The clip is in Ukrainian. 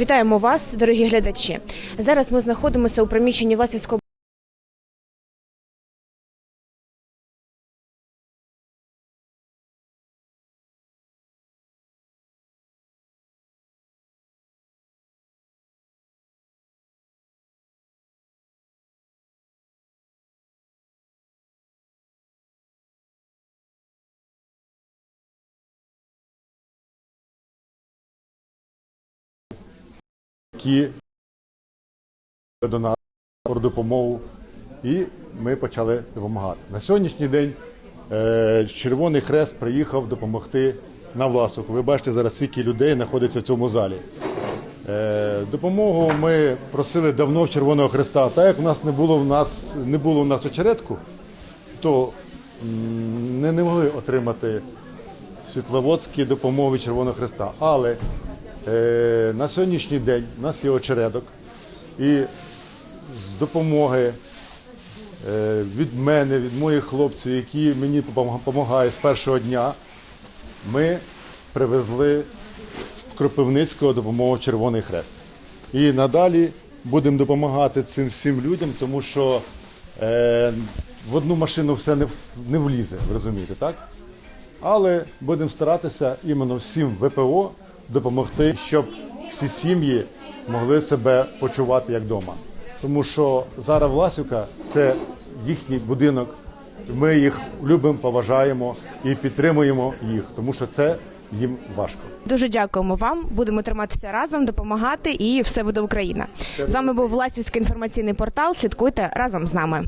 Вітаємо вас, дорогі глядачі. Зараз ми знаходимося у приміщенні Власівського до нас про допомогу, і ми почали допомагати. На сьогоднішній день е, Червоний Хрест приїхав допомогти на Власовку. Ви бачите зараз, скільки людей знаходиться в цьому залі. Е, допомогу ми просили давно в Червоного Хреста. Так як у нас не було в нас не було в нас очередку, то не, могли отримати світловодські допомоги Червоного Хреста. Але на сьогоднішній день у нас є очередок, і з допомоги е, від мене, від моїх хлопців, які мені допомагають з першого дня, ми привезли з Кропивницького допомогу Червоний Хрест. І надалі будемо допомагати цим всім людям, тому що е, в одну машину все не, не влізе, розумієте, так? Але будемо старатися іменно всім ВПО допомогти, щоб всі сім'ї могли себе почувати як вдома. Тому що зараз Власівка це їхній будинок. Ми їх любимо, поважаємо і підтримуємо їх, тому що це їм важко. Дуже дякуємо вам. Будемо триматися разом, допомагати і все буде Україна. З вами був Власівський інформаційний портал. Слідкуйте разом з нами.